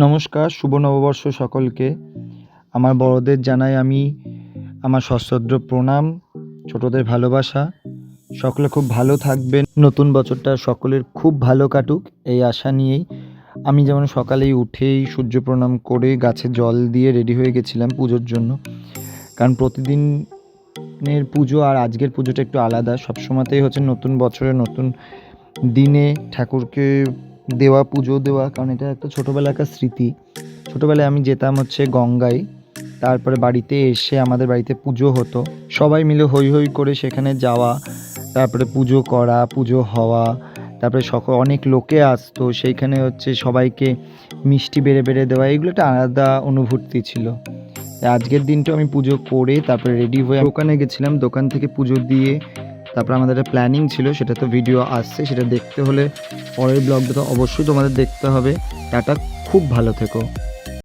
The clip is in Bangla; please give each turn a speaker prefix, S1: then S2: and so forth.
S1: নমস্কার, শুভ নববর্ষ সকলকে। আমার বড়দের জানাই আমি আমার সশ্রদ্ধ প্রণাম, ছোটদের ভালোবাসা। সকলে খুব ভালো থাকবেন। নতুন বছরটা সকলের খুব ভালো কাটুক, এই আশা নিয়েই। আমি যেমন সকালেই উঠেই সূর্য প্রণাম করে গাছে জল দিয়ে রেডি হয়ে গেছিলাম পুজোর জন্য। কারণ প্রতিদিনের পুজো আর আজকের পুজোটা একটু আলাদা। সবসময়তেই হচ্ছে নতুন বছরে নতুন দিনে ঠাকুরকে দেওয়া, পুজো দেওয়া, কারণ এটা একটা ছোটোবেলাকার স্মৃতি। ছোটোবেলায় আমি যেতাম হচ্ছে গঙ্গায়, তারপরে বাড়িতে এসে আমাদের বাড়িতে পুজো হতো। সবাই মিলে হই হই করে সেখানে যাওয়া, তারপরে পুজো করা, পুজো হওয়া, তারপরে সকল অনেক লোকে আসতো, সেইখানে হচ্ছে সবাইকে মিষ্টি বেড়ে বেড়ে দেওয়া, এগুলো একটা আলাদা অনুভূতি ছিল। আজকের দিনটা আমি পুজো করে তারপরে রেডি হয়ে দোকানে গেছিলাম দোকান থেকে পুজো দিয়ে তারপর আমাদের একটা প্ল্যানিং ছিল, সেটা তো ভিডিও আসছে, সেটা দেখতে হলে পরের ব্লগটা তো অবশ্যই তোমাদের দেখতে হবে। টাটা, খুব ভালো থেকো।